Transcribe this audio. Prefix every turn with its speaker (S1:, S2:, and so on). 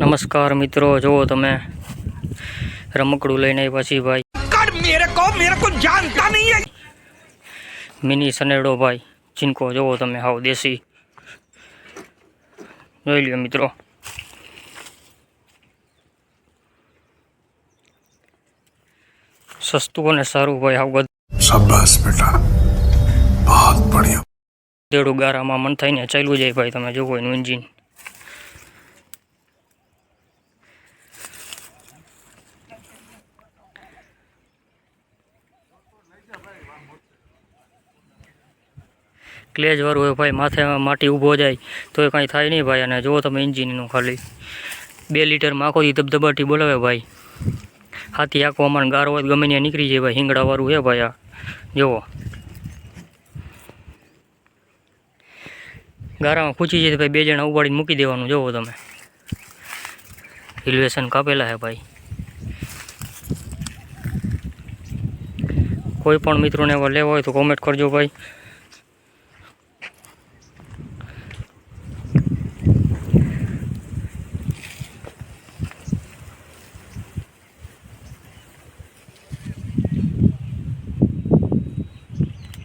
S1: નમસ્કાર મિત્રો જો તમે. રમકડું લઈને પછી ભાઈ. મિની સનેડો ભાઈ જીનકો જોવો તમે હાવ દેશી. જોઈ લ્યો મિત્રો. સસ્તું અને સારું ભાઈ હાવ
S2: બધું બેટા. બહુ બઢિયા.
S1: દેડું ગારામાં મન થઈને ચાલ્યું જાય ભાઈ તમે જોવો એનું એન્જિન ક્લેજ વાળું હોય ભાઈ, માથે માટી ઊભો જાય તો એ કાંઈ થાય નહીં ભાઈ. અને જુઓ તમે ઇન્જિનનું ખાલી. બે લીટરમાં આખો દી ધબધબાટી બોલાવે ભાઈ. હાથી આખો અમારે ગારો હોય ગમે ત્યાં નીકળી જાય ભાઈ. હિંગડાવાળું છે ભાઈ આ. જુઓ. ગારામાં પૂછી જાય તો ભાઈ બે જણા ઉપાડીને મૂકી દેવાનું. જોવો તમે. રિલેશન કાપેલા છે ભાઈ. કોઈ પણ મિત્રોને એવા લેવા હોય તો કોમેન્ટ કરજો ભાઈ.